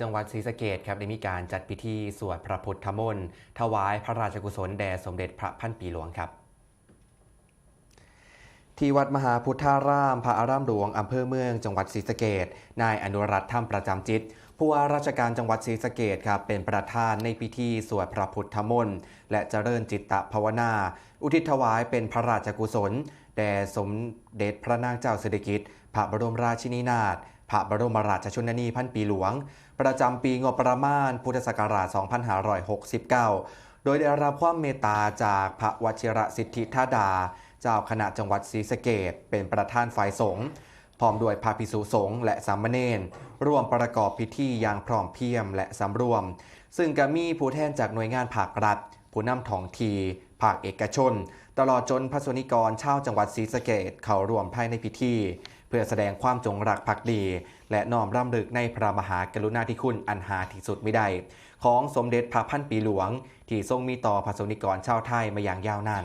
จังหวัดศรีสะเกษครับได้มีการจัดพิธีสวดพระพุทธมนต์ถวายพระราชกุศลแด่สมเด็จพระพันปีหลวงครับที่วัดมหาพุทธาราม พระอารามหลวงอำเภอเมือง จังหวัดศรีสะเกษนายอนุรัตน์ธรรมประจำจิต ผู้ว่าราชการจังหวัดศรีสะเกษครับเป็นประธานในพิธีสวดพระพุทธมนต์และเจริญจิตตภาวนา อุทิศถวายเป็นพระราชกุศล แด่สมเด็จพระนางเจ้าสิริกิติ์พระบรมราชินีนาถ พระบรมราชชนนีพันปีหลวง ประจำปีงบประมาณ พุทธศักราช 2569 โดยได้รับความเมตตาจากพระวชิระสิทธิธาดา เจ้าคณะจังหวัดศรีสะเกษเป็นประธานฝ่ายสงฆ์พร้อมด้วยพระภิกษุสงฆ์และสามเณรร่วมประกอบพิธีอย่างพร้อมเพรียมและสำรวม ซึ่งก็มีผู้แทนจากหน่วยงานภาครัฐ ผู้นำท้องทีภาคเอกชน ตลอดจนพระสนิกรชาวจังหวัดศรีสะเกษเข้าร่วมภายในพิธี เพื่อแสดงความจงรักภักดี และน้อมรำลึกในพระมหากรุณาธิคุณอันหาที่สุดไม่ได้ ของสมเด็จพระพันปีหลวง ที่ทรงมีต่อพระสนิกรชาวไทยมาอย่างยาวนาน